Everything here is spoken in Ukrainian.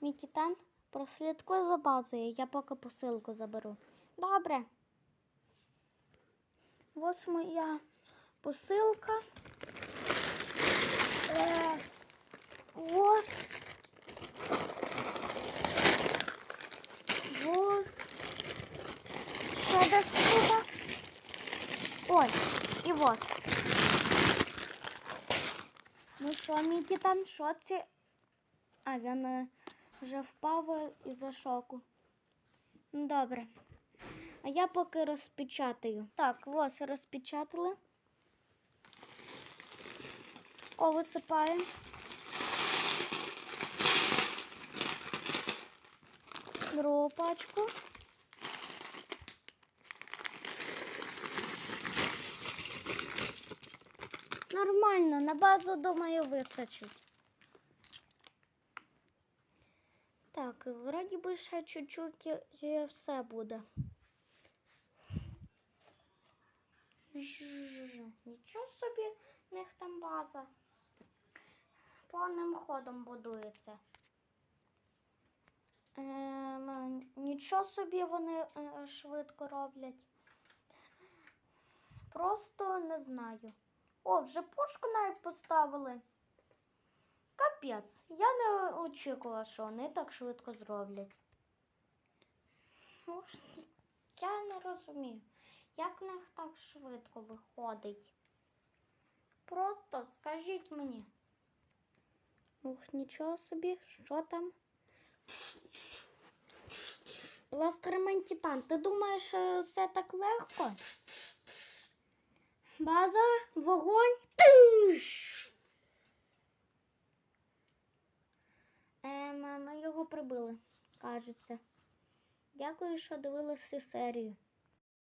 Мікітан, прослідкуй за базою, я поки посилку заберу. Добре. Ось моя посилка. Е, ось. Ось. Що десь тут? Ой, і ось. Ну що, Мікітан, що це? А, він е, вже впав із-за шоку. Ну, добре. А я поки розпечатаю. Так, ось розпечатали. О, висипаємо. Другу пачку. Нормально, на базу, думаю, вистачить. Так, вроді би ще чуть-чуть і- все буде. Жжж, Нічого собі в них там база. Повним ходом будується. Ем, нічого собі вони е, швидко роблять. Просто не знаю. О, вже пушку навіть поставили. Капець, я не очікувала, що вони так швидко зроблять. Ну, Я не розумію, як в них так швидко виходить. Просто скажіть мені. Ух, нічого собі, що там? Пластирмен Титан, ти думаєш, е, все так легко? База, вогонь. Тиш! Прибили, кажеться. Дякую, що дивилися цю серію.